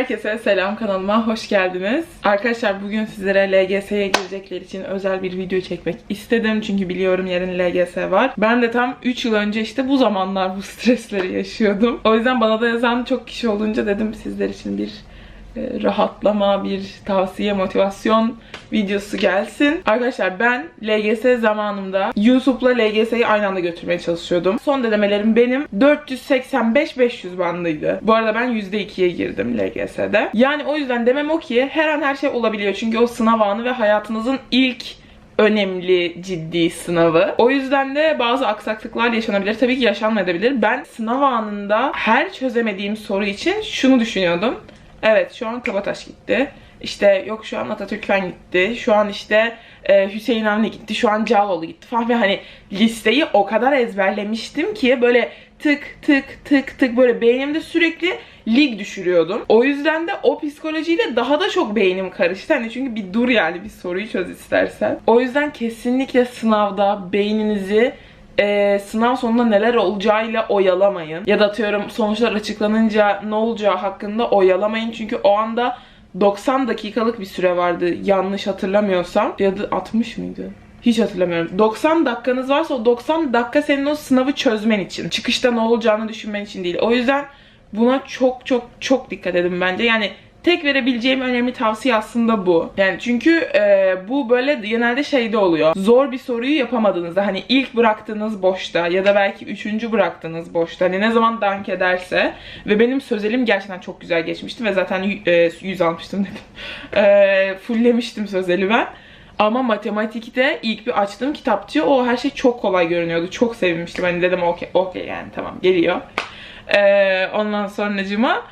Herkese selam kanalıma hoş geldiniz. Arkadaşlar bugün sizlere LGS'ye girecekler için özel bir video çekmek istedim. Çünkü biliyorum yarın LGS var. Ben de tam 3 yıl önce işte bu zamanlar bu stresleri yaşıyordum. O yüzden bana da yazan çok kişi olunca dedim sizler için bir rahatlama, bir tavsiye, motivasyon videosu gelsin. Arkadaşlar ben LGS zamanımda YouTube'la LGS'yi aynı anda götürmeye çalışıyordum. Son denemelerim benim 485-500 bandıydı. Bu arada ben %2'ye girdim LGS'de. Yani o yüzden demem o ki her an her şey olabiliyor. Çünkü o sınav anı ve hayatınızın ilk önemli ciddi sınavı. O yüzden de bazı aksaklıklar yaşanabilir. Tabii ki yaşanmayabilir. Ben sınav anında her çözemediğim soru için şunu düşünüyordum. Evet şu an Kabataş gitti. İşte yok şu an Atatürk Fen gitti. Şu an işte e, Hüseyin Avni gitti. Şu an Cağaloğlu gitti falan. Ve hani listeyi o kadar ezberlemiştim ki böyle tık tık tık tık böyle beynimde sürekli lig düşürüyordum. O yüzden de o psikolojiyle daha da çok beynim karıştı. Hani çünkü bir dur yani bir soruyu çöz istersen. O yüzden kesinlikle sınavda beyninizi e, sınav sonunda neler olacağıyla oyalamayın. Ya da atıyorum sonuçlar açıklanınca ne olacağı hakkında oyalamayın. Çünkü o anda 90 dakikalık bir süre vardı yanlış hatırlamıyorsam. Ya da 60 mıydı? Hiç hatırlamıyorum. 90 dakikanız varsa o 90 dakika senin o sınavı çözmen için. Çıkışta ne olacağını düşünmen için değil. O yüzden buna çok çok çok dikkat edin bence. Yani tek verebileceğim önemli tavsiye aslında bu. Yani çünkü e, bu böyle genelde şeyde oluyor. Zor bir soruyu yapamadığınızda hani ilk bıraktığınız boşta ya da belki üçüncü bıraktığınız boşta hani ne zaman dank ederse ve benim sözelim gerçekten çok güzel geçmişti ve zaten e, 100 almıştım dedim. E, fulllemiştim sözeli ben. Ama matematikte ilk bir açtığım kitapçı o her şey çok kolay görünüyordu. Çok sevinmiştim. Hani dedim okey okey yani tamam geliyor. Ee, ondan sonracıma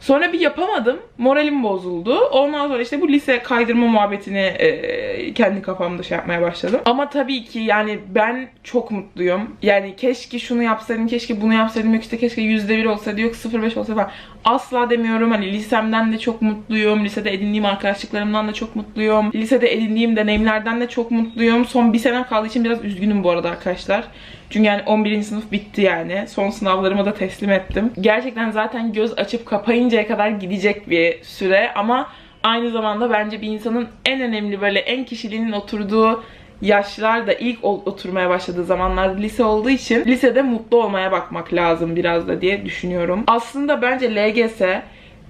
Sonra bir yapamadım. Moralim bozuldu. Ondan sonra işte bu lise kaydırma muhabbetini e, kendi kafamda şey yapmaya başladım. Ama tabii ki yani ben çok mutluyum. Yani keşke şunu yapsaydım, keşke bunu yapsaydım, yok işte keşke %1 olsaydı, yok 0.5 olsaydı falan. Asla demiyorum. Hani lisemden de çok mutluyum. Lisede edindiğim arkadaşlıklarımdan da çok mutluyum. Lisede edindiğim deneyimlerden de çok mutluyum. Son bir senem kaldığı için biraz üzgünüm bu arada arkadaşlar. Çünkü yani 11. sınıf bitti yani. Son sınavlarımı da teslim ettim. Gerçekten zaten göz açıp kapayıncaya kadar gidecek bir süre ama aynı zamanda bence bir insanın en önemli böyle en kişiliğinin oturduğu yaşlar da ilk oturmaya başladığı zamanlar lise olduğu için lisede mutlu olmaya bakmak lazım biraz da diye düşünüyorum. Aslında bence LGS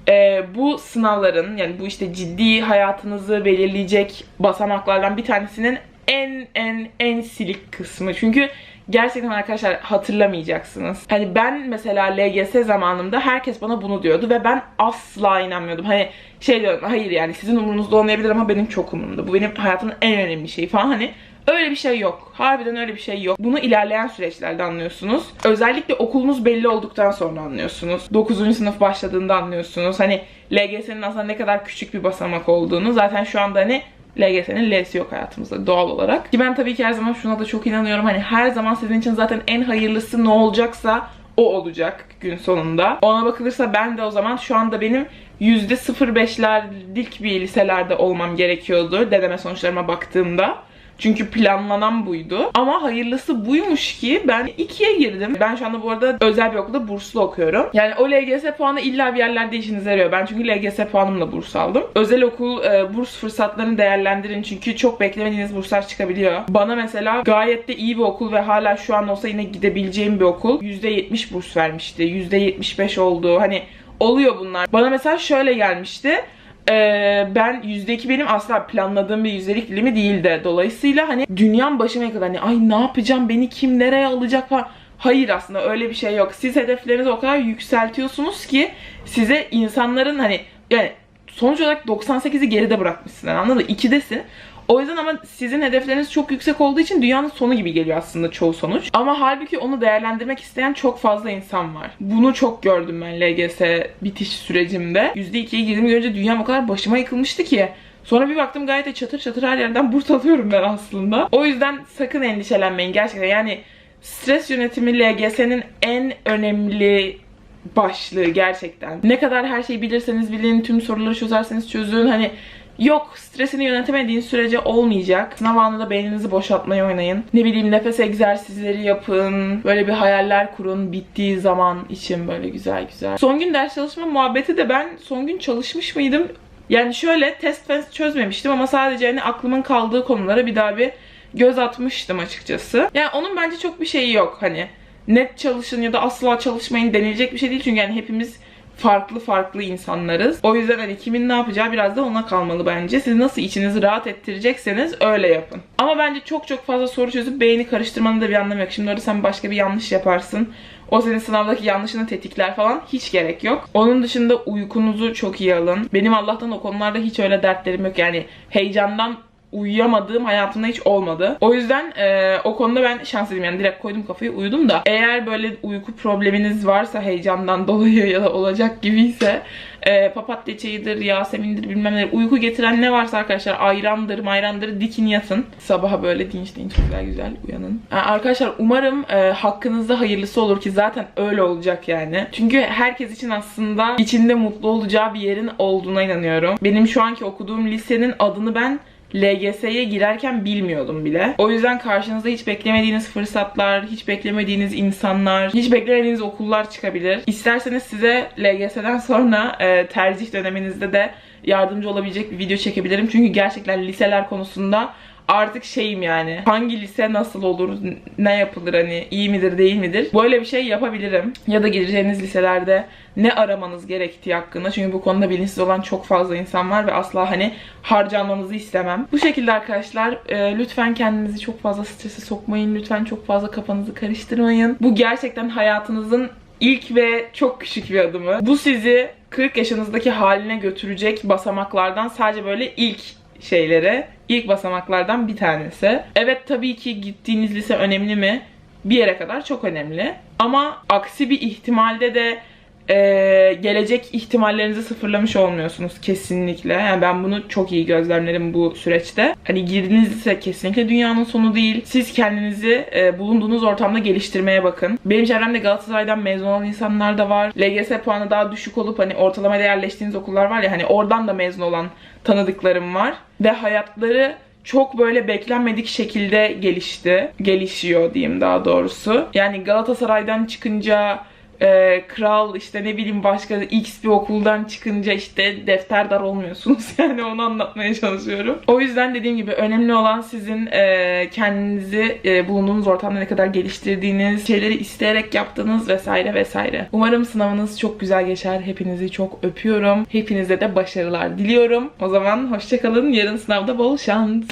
e, bu sınavların yani bu işte ciddi hayatınızı belirleyecek basamaklardan bir tanesinin en en en silik kısmı. Çünkü gerçekten arkadaşlar hatırlamayacaksınız. Hani ben mesela LGS zamanımda herkes bana bunu diyordu ve ben asla inanmıyordum. Hani şey diyorum hayır yani sizin umurunuzda olmayabilir ama benim çok umurumda. Bu benim hayatımın en önemli şeyi falan hani Öyle bir şey yok. Harbiden öyle bir şey yok. Bunu ilerleyen süreçlerde anlıyorsunuz. Özellikle okulunuz belli olduktan sonra anlıyorsunuz. 9. sınıf başladığında anlıyorsunuz. Hani LGS'nin aslında ne kadar küçük bir basamak olduğunu. Zaten şu anda hani LGS'nin L'si yok hayatımızda doğal olarak. Ki ben tabii ki her zaman şuna da çok inanıyorum. Hani her zaman sizin için zaten en hayırlısı ne olacaksa o olacak gün sonunda. Ona bakılırsa ben de o zaman şu anda benim %05'lerlik bir liselerde olmam gerekiyordu deneme sonuçlarıma baktığımda. Çünkü planlanan buydu. Ama hayırlısı buymuş ki ben ikiye girdim. Ben şu anda bu arada özel bir okulda burslu okuyorum. Yani o LGS puanı illa bir yerlerde işinize yarıyor. Ben çünkü LGS puanımla burs aldım. Özel okul e, burs fırsatlarını değerlendirin. Çünkü çok beklemediğiniz burslar çıkabiliyor. Bana mesela gayet de iyi bir okul ve hala şu an olsa yine gidebileceğim bir okul. %70 burs vermişti. %75 oldu. Hani oluyor bunlar. Bana mesela şöyle gelmişti ee, ben yüzdeki benim asla planladığım bir yüzdelik dilimi değildi. Dolayısıyla hani dünyam başıma yıkıldı. Hani ay ne yapacağım beni kim nereye alacak falan. Hayır aslında öyle bir şey yok. Siz hedeflerinizi o kadar yükseltiyorsunuz ki size insanların hani yani sonuç olarak 98'i geride bırakmışsın anladın mı? 2'desin. O yüzden ama sizin hedefleriniz çok yüksek olduğu için dünyanın sonu gibi geliyor aslında çoğu sonuç. Ama halbuki onu değerlendirmek isteyen çok fazla insan var. Bunu çok gördüm ben LGS bitiş sürecimde. %2'ye girdiğimi görünce dünyam o kadar başıma yıkılmıştı ki. Sonra bir baktım gayet de çatır çatır her yerden burs alıyorum ben aslında. O yüzden sakın endişelenmeyin gerçekten. Yani stres yönetimi LGS'nin en önemli başlığı gerçekten. Ne kadar her şeyi bilirseniz bilin, tüm soruları çözerseniz çözün. Hani Yok stresini yönetemediğin sürece olmayacak. Sınav anında beyninizi boşaltmayı oynayın. Ne bileyim nefes egzersizleri yapın. Böyle bir hayaller kurun. Bittiği zaman için böyle güzel güzel. Son gün ders çalışma muhabbeti de ben son gün çalışmış mıydım? Yani şöyle test fest çözmemiştim ama sadece hani aklımın kaldığı konulara bir daha bir göz atmıştım açıkçası. Yani onun bence çok bir şeyi yok hani. Net çalışın ya da asla çalışmayın denilecek bir şey değil çünkü yani hepimiz farklı farklı insanlarız. O yüzden hani kimin ne yapacağı biraz da ona kalmalı bence. Siz nasıl içinizi rahat ettirecekseniz öyle yapın. Ama bence çok çok fazla soru çözüp beyni karıştırmanın da bir anlamı yok. Şimdi orada sen başka bir yanlış yaparsın. O senin sınavdaki yanlışını tetikler falan hiç gerek yok. Onun dışında uykunuzu çok iyi alın. Benim Allah'tan o konularda hiç öyle dertlerim yok. Yani heyecandan uyuyamadığım hayatımda hiç olmadı. O yüzden e, o konuda ben şanslıyım yani direkt koydum kafayı uyudum da. Eğer böyle uyku probleminiz varsa heyecandan dolayı ya da olacak gibiyse e, papatya çayıdır, yasemindir bilmem ne uyku getiren ne varsa arkadaşlar ayrandır mayrandır dikin yatın. Sabaha böyle dinç dinç güzel güzel uyanın. Yani arkadaşlar umarım e, hakkınızda hayırlısı olur ki zaten öyle olacak yani. Çünkü herkes için aslında içinde mutlu olacağı bir yerin olduğuna inanıyorum. Benim şu anki okuduğum lisenin adını ben LGS'ye girerken bilmiyordum bile. O yüzden karşınıza hiç beklemediğiniz fırsatlar, hiç beklemediğiniz insanlar, hiç beklemediğiniz okullar çıkabilir. İsterseniz size LGS'den sonra e, tercih döneminizde de yardımcı olabilecek bir video çekebilirim. Çünkü gerçekten liseler konusunda artık şeyim yani. Hangi lise nasıl olur, ne yapılır hani iyi midir değil midir? Böyle bir şey yapabilirim. Ya da gireceğiniz liselerde ne aramanız gerektiği hakkında. Çünkü bu konuda bilinçsiz olan çok fazla insan var ve asla hani harcanmanızı istemem. Bu şekilde arkadaşlar e, lütfen kendinizi çok fazla strese sokmayın. Lütfen çok fazla kafanızı karıştırmayın. Bu gerçekten hayatınızın ilk ve çok küçük bir adımı. Bu sizi 40 yaşınızdaki haline götürecek basamaklardan sadece böyle ilk şeylere, ilk basamaklardan bir tanesi. Evet tabii ki gittiğiniz lise önemli mi? Bir yere kadar çok önemli. Ama aksi bir ihtimalde de e, gelecek ihtimallerinizi sıfırlamış olmuyorsunuz kesinlikle. Yani ben bunu çok iyi gözlemledim bu süreçte. Hani girdiğiniz lise kesinlikle dünyanın sonu değil. Siz kendinizi e, bulunduğunuz ortamda geliştirmeye bakın. Benim çevremde Galatasaray'dan mezun olan insanlar da var. LGS puanı daha düşük olup hani ortalamada yerleştiğiniz okullar var ya hani oradan da mezun olan tanıdıklarım var. Ve hayatları çok böyle beklenmedik şekilde gelişti. Gelişiyor diyeyim daha doğrusu. Yani Galatasaray'dan çıkınca e, kral işte ne bileyim başka x bir okuldan çıkınca işte defterdar olmuyorsunuz yani onu anlatmaya çalışıyorum. O yüzden dediğim gibi önemli olan sizin e, kendinizi e, bulunduğunuz ortamda ne kadar geliştirdiğiniz, şeyleri isteyerek yaptığınız vesaire vesaire. Umarım sınavınız çok güzel geçer. Hepinizi çok öpüyorum. Hepinize de başarılar diliyorum. O zaman hoşçakalın. Yarın sınavda bol şans.